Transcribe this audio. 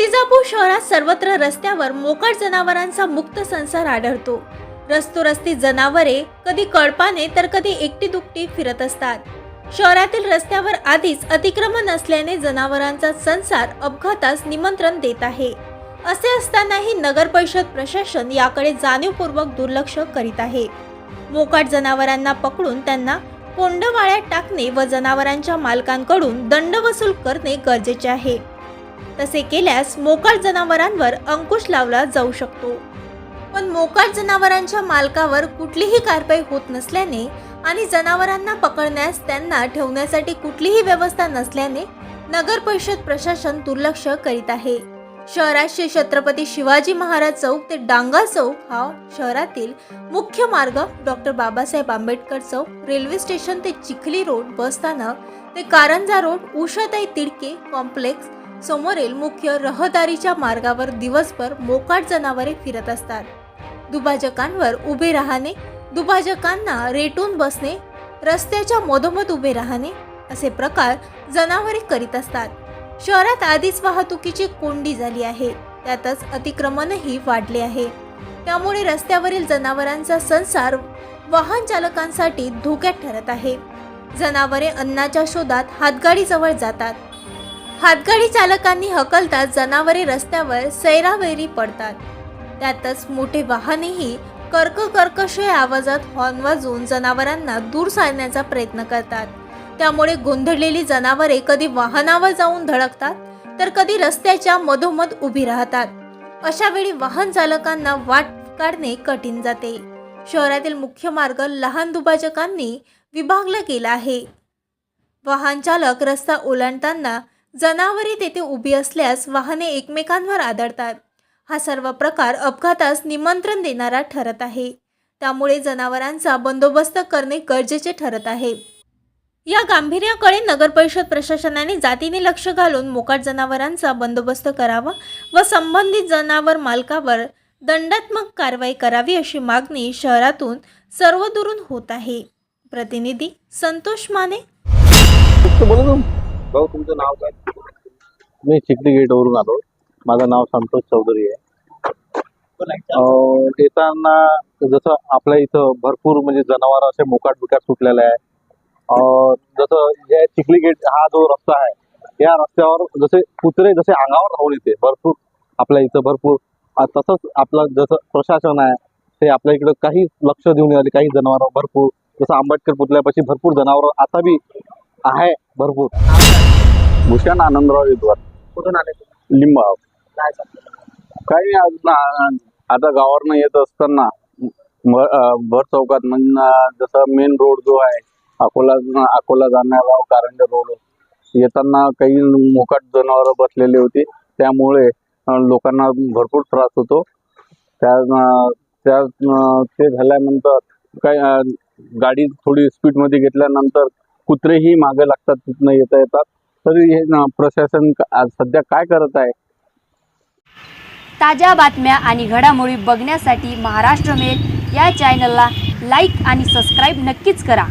मूर्तिजापूर शहरात सर्वत्र रस्त्यावर मोकाट जनावरांचा मुक्त संसार आढळतो. रस्तोरस्ती जनावरे कधी कळपाने तर कधी एकटी दुकटी फिरत असतात. शहरातील रस्त्यावर आधीच अतिक्रमण असल्याने जनावरांचा संसार अपघातास निमंत्रण देत आहे. असे असतानाही नगर परिषद प्रशासन याकडे जाणीवपूर्वक दुर्लक्ष करीत आहे. मोकाट जनावरांना पकडून त्यांना कोंडवाळ्यात टाकणे व जनावरांच्या मालकांकडून दंड वसूल करणे गरजेचे आहे. तसे केल्यास मोकाट जनावरांवर अंकुश लावला जाऊ शकतो. पण मोकाट जनावरांच्या मालकावर कुठलीही कारवाई होत नसल्याने आणि जनावरांना पकडण्यास त्यांना ठेवण्यासाठी कुठलीही व्यवस्था नसल्याने नगर परिषद प्रशासन दुर्लक्ष करीत आहे. शहरात श्री छत्रपती शिवाजी महाराज चौक ते डांगा चौक हा शहरातील मुख्य मार्ग डॉक्टर बाबासाहेब आंबेडकर चौक रेल्वे स्टेशन ते चिखली रोड बस स्थानक ते कारंजा रोड उषाताई तिडके कॉम्प्लेक्स समोरील मुख्य रहदारीच्या मार्गावर दिवसभर मोकाट जनावरे फिरत असतात. दुभाजकांवर उभे राहणे दुभाजकांना रेटून बसणे रस्त्याच्या मधोमध उभे राहणे असे प्रकार जनावरे करीत असतात. शहरात आधीच वाहतुकीची कोंडी झाली आहे. त्यातच अतिक्रमणही वाढले आहे. त्यामुळे रस्त्यावरील जनावरांचा संसार वाहन चालकांसाठी धोक्यात ठरत आहे. जनावरे अन्नाच्या शोधात हातगाडीजवळ जातात. हातगाडी चालकांनी हकलता जनावरे रस्त्यावर सैरावैरी पडतात. त्यातच मोठे वाहनेही कर्क कर्कशय आवाजात हॉर्न वाजवून जनावरांना दूर सारण्याचा प्रयत्न करतात. त्यामुळे गोंधळलेली जनावरे कधी वाहनावर जाऊन धडकतात तर कधी रस्त्याच्या मधोमध उभी राहतात. अशा वेळी वाहन चालकांना वाट काढणे कठीण जाते. शहरातील मुख्य मार्ग लहान दुभाजकांनी विभागला गेला आहे. वाहन चालक रस्ता ओलांडताना जनावरे तेथे उभी असल्यास वाहने एकमेकांवर आदळतात. हा सर्व प्रकार अपघातास निमंत्रण देणारा ठरत आहे. त्यामुळे जनावरांचा बंदोबस्त करणे गरजेचे ठरत आहे. या गांभीर्याकडे नगर परिषद प्रशासनाने जातीने लक्ष घालून मोकाट जनावरांचा बंदोबस्त करावा व संबंधित जनावर मालकावर दंडात्मक कारवाई करावी अशी मागणी शहरातून सर्वदूरून होत आहे. प्रतिनिधी संतोष माने. तो बोला भाऊ तुमचं नाव काय? मी चिखली गेटवरून आलो. माझं नाव संतोष चौधरी आहे. अं, येताना जसं आपल्या इथं भरपूर म्हणजे जनावर असे मोकाट बिकाट सुटलेले आहे. अं, जसं जे चिखली गेट हा जो रस्ता आहे या रस्त्यावर जसे कुत्रे जसे अंगावर धावून येते भरपूर आपल्या इथं भरपूर. तसंच आपलं जसं प्रशासन आहे ते आपल्या इकडं काही लक्ष देऊन राहिले काही जनावर भरपूर. जसं आंबेडकर पुतळ्यापाशी भरपूर जनावर. आता बी आहे भरपूर. भूषण आनंदराव विद्वान. कुठून आले? लिंबाव. काय काही आज ना- आता गावावरनं येत असताना म- अं, भर चौकात म्हणजे जसं मेन रोड जो आहे अकोला अकोला जाणारा कारंजा रोड येताना काही मोकाट जनावरं बसलेली होती. त्यामुळे अं, लोकांना भरपूर त्रास होतो. त्या अं, त्या अं, ते झाल्यानंतर काही अं, गाडी थोडी स्पीडमध्ये घेतल्यानंतर कुत्रेही मागे लागतात तिथनं येता येतात. तरी हे प्रशासन सध्या काय करत आहे? ताज्या बातम्या आणि घडामोडी बघण्यासाठी महाराष्ट्र मेल या चॅनलला लाईक आणि सबस्क्राईब नक्कीच करा.